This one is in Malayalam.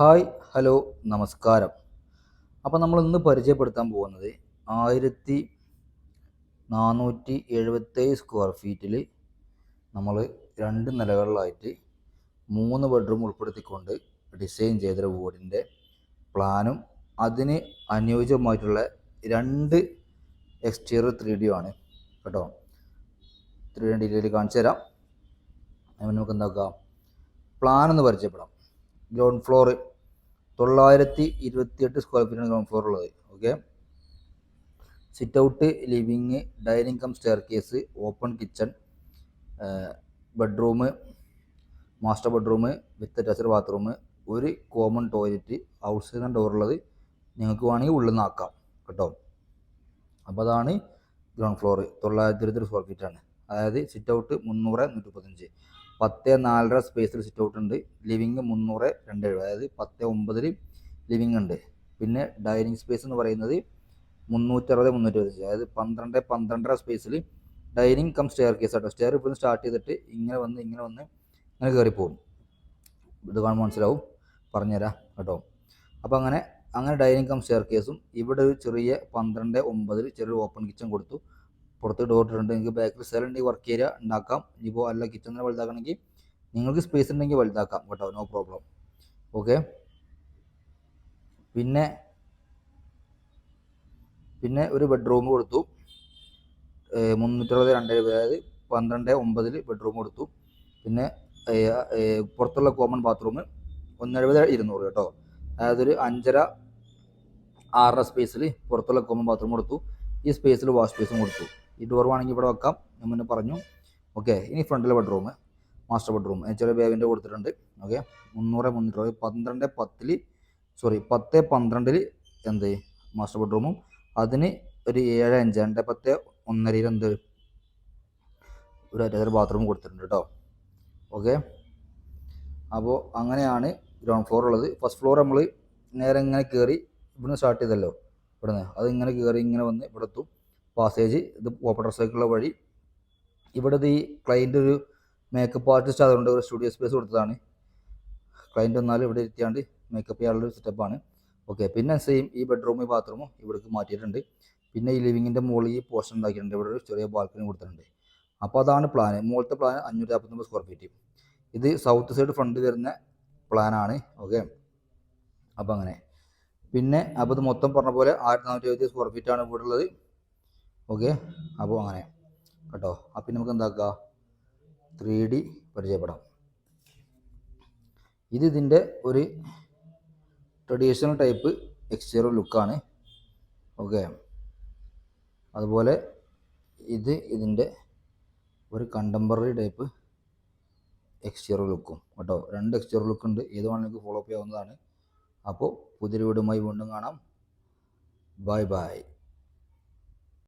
ഹായ് ഹലോ നമസ്കാരം. അപ്പോൾ നമ്മൾ ഇന്ന് പരിചയപ്പെടുത്താൻ പോകുന്നത് ആയിരത്തി നാനൂറ്റി എഴുപത്തേഴ് സ്ക്വയർ ഫീറ്റിൽ നമ്മൾ രണ്ട് നിലകളിലായിട്ട് മൂന്ന് ബെഡ്റൂം ഉൾപ്പെടുത്തിക്കൊണ്ട് ഡിസൈൻ ചെയ്തൊരു വീടിന്റെ പ്ലാനും അതിന് അനുയോജ്യമായിട്ടുള്ള രണ്ട് എക്സ്റ്റീരിയർ ത്രീ ഡി ആണ് കേട്ടോ. ത്രീ ഡി ഡീറ്റെയിൽ കാണിച്ചു തരാം. നമുക്ക് എന്താക്കാം? പ്ലാൻ ഒന്ന് പരിചയപ്പെടാം. ഗ്രൗണ്ട് ഫ്ലോർ തൊള്ളായിരത്തി ഇരുപത്തിയെട്ട് സ്ക്വയർ ഫീറ്റാണ് ഗ്രൗണ്ട് ഫ്ലോർ ഉള്ളത്. Okay sit out living dining cum staircase open kitchen bedroom master bedroom with attached bathroom ഒരു കോമൺ ടോയ്ലറ്റ് ഔട്ട് സൈഡ് ഉള്ളത് നിങ്ങൾക്ക് വേണമെങ്കിൽ ഉള്ളിൽ നിന്ന് ആക്കാം കേട്ടോ. അപ്പോൾ അതാണ് ഗ്രൗണ്ട് ഫ്ലോർ തൊള്ളായിരത്തി ഇരുപത്തി സ്ക്വയർ ഫീറ്റാണ് അതായത് സിറ്റ് ഔട്ട് മുന്നൂറ് നൂറ്റി മുപ്പത്തഞ്ച് പത്ത് നാലര സ്പേസിൽ സിറ്റ് ഔട്ട് ഉണ്ട്. ലിവിങ് മുന്നൂറ് രണ്ട് എഴുപത് അതായത് പത്ത് ഒമ്പതിൽ ലിവിങ് ഉണ്ട്. പിന്നെ ഡൈനിങ് സ്പേസ് എന്ന് പറയുന്നത് മുന്നൂറ്ററുപത് മുന്നൂറ്റി പതിനഞ്ച് അതായത് പന്ത്രണ്ട് പന്ത്രണ്ടര സ്പേസിൽ ഡൈനിങ് കം സ്റ്റെയർ കേസ് ആട്ടോ. സ്റ്റെയർ ഇപ്പോൾ സ്റ്റാർട്ട് ചെയ്തിട്ട് ഇങ്ങനെ വന്ന് ഇങ്ങനെ വന്ന് ഇങ്ങനെ കയറി പോകും. ഇത് കാണുമ്പോൾ മനസ്സിലാവും. പറഞ്ഞുതരാം കേട്ടോ. അപ്പോൾ അങ്ങനെ അങ്ങനെ ഡൈനിങ് കം സ്റ്റെയർ കേസും ഇവിടെ ഒരു ചെറിയ പന്ത്രണ്ട് ഒമ്പതിൽ ചെറിയൊരു ഓപ്പൺ കിച്ചൺ കൊടുത്തു. പുറത്ത് ഇട്ടിട്ടുണ്ട്. നിങ്ങൾക്ക് ബാക്കിൽ സ്ഥലം ഉണ്ടെങ്കിൽ വർക്ക് ഏരിയ ഉണ്ടാക്കാം. ഇനിയിപ്പോൾ അല്ല കിച്ചണിനെ വലുതാക്കണമെങ്കിൽ നിങ്ങൾക്ക് സ്പേസ് ഉണ്ടെങ്കിൽ വലുതാക്കാം കേട്ടോ. നോ പ്രോബ്ലം ഓക്കെ പിന്നെ പിന്നെ ഒരു ബെഡ്റൂം കൊടുത്തു. മുന്നൂറ്ററുപത് രണ്ട് അതായത് പന്ത്രണ്ട് ഒമ്പതിൽ ബെഡ്റൂം കൊടുത്തു. പിന്നെ പുറത്തുള്ള കോമൺ ബാത്റൂം ഒന്നെഴുപത് ഇരുന്നൂറ് കേട്ടോ. അതായത് ഒരു അഞ്ചര ആറര സ്പേസിൽ പുറത്തുള്ള കോമൺ ബാത്റൂം കൊടുത്തു. ഈ സ്പേസിൽ വാഷ് സ്പേസും കൊടുത്തു. ഈ ഡോർ വേണമെങ്കിൽ ഇവിടെ വെക്കാം. ഞാൻ മുന്നേ പറഞ്ഞു. ഓക്കെ ഇനി ഫ്രണ്ടിലെ ബെഡ്റൂം മാസ്റ്റർ ബെഡ്റൂം ചെറിയ ബേബിന്റെ കൊടുത്തിട്ടുണ്ട്. ഓക്കെ മുന്നൂറ് മുന്നൂറ് പന്ത്രണ്ട് പത്തിൽ സോറി പത്ത് പന്ത്രണ്ടിൽ എന്ത്? മാസ്റ്റർ ബെഡ്റൂമും അതിന് ഒരു ഏഴ് അഞ്ച് രണ്ട് പത്ത് ഒന്നരയിൽ എന്ത്? ഒരു അറ്റാച്ച്ഡ് ബാത്റൂം കൊടുത്തിട്ടുണ്ട് കേട്ടോ ഓക്കെ അപ്പോൾ അങ്ങനെയാണ് ഗ്രൗണ്ട് ഫ്ലോർ ഉള്ളത്. ഫസ്റ്റ് ഫ്ലോർ നമ്മൾ നേരെ ഇങ്ങനെ കയറി ഇവിടുന്ന് സ്റ്റാർട്ട് ചെയ്തല്ലോ. ഇവിടുന്ന്. അത് ഇങ്ങനെ കയറി ഇങ്ങനെ വന്ന് ഇവിടെ എത്തും. പാസേജ് ഇത് ഓപ്പൺ ഡ്രസ്സൊക്കെയുള്ള വഴി. ഇവിടെ ഈ ക്ലൈന്റ് ഒരു മേക്കപ്പ് ആർട്ടിസ്റ്റ് അതുകൊണ്ട് ഒരു സ്റ്റുഡിയോ സ്പേസ് കൊടുത്തതാണ്. ക്ലയന്റ് വന്നാൽ ഇവിടെ ഇരുത്തിയാണ്ട് മേക്കപ്പ് ചെയ്യാനുള്ള സെറ്റപ്പാണ് ഓക്കെ പിന്നെ സെയിം ഈ ബെഡ്റൂമും ബാത്റൂമും ഇവിടേക്ക് മാറ്റിയിട്ടുണ്ട്. പിന്നെ ഈ ലിവിങ്ങിന്റെ മുകളിൽ ഈ പോർഷൻ ഉണ്ടാക്കിയിട്ടുണ്ട്. ഇവിടെ ഒരു ചെറിയ ബാൽക്കണി കൊടുത്തിട്ടുണ്ട്. അപ്പോൾ അതാണ് പ്ലാൻ മുകളിലത്തെ പ്ലാൻ അഞ്ഞൂറ്റി നാൽപ്പത്തൊമ്പത് സ്ക്വയർ ഫീറ്റ് ഇത് സൗത്ത് സൈഡ് ഫ്രണ്ട് വരുന്ന പ്ലാനാണ് ഓക്കെ അപ്പോൾ അങ്ങനെ. പിന്നെ അപ്പോൾ ഇത് മൊത്തം പറഞ്ഞ പോലെ ആയിരത്തി നാനൂറ്റി എഴുപത്തി സ്ക്വയർ ഫീറ്റാണ് ഉള്ളത് ഓക്കെ അപ്പോൾ അങ്ങനെ. കേട്ടോ? അപ്പം നമുക്ക് എന്താക്കുക ത്രീ ഡി പരിചയപ്പെടാം. ഇത് ഇതിന്റെ ഒരു ട്രഡീഷണൽ ടൈപ്പ് എക്സ്റ്റീരിയർ ലുക്കാണ് ഓക്കെ അതുപോലെ ഇത് ഇതിന്റെ ഒരു കണ്ടംപററി ടൈപ്പ് എക്സ്റ്റീരിയർ ലുക്കും കേട്ടോ? രണ്ട് എക്സ്റ്റീരിയർ ലുക്ക് ഉണ്ട്. ഏത് വേണമെങ്കിൽ ഫോളോ അപ്പ് ചെയ്യാവുന്നതാണ്. അപ്പോൾ പുതിയ വീടുമായി വീണ്ടും കാണാം. Bye bye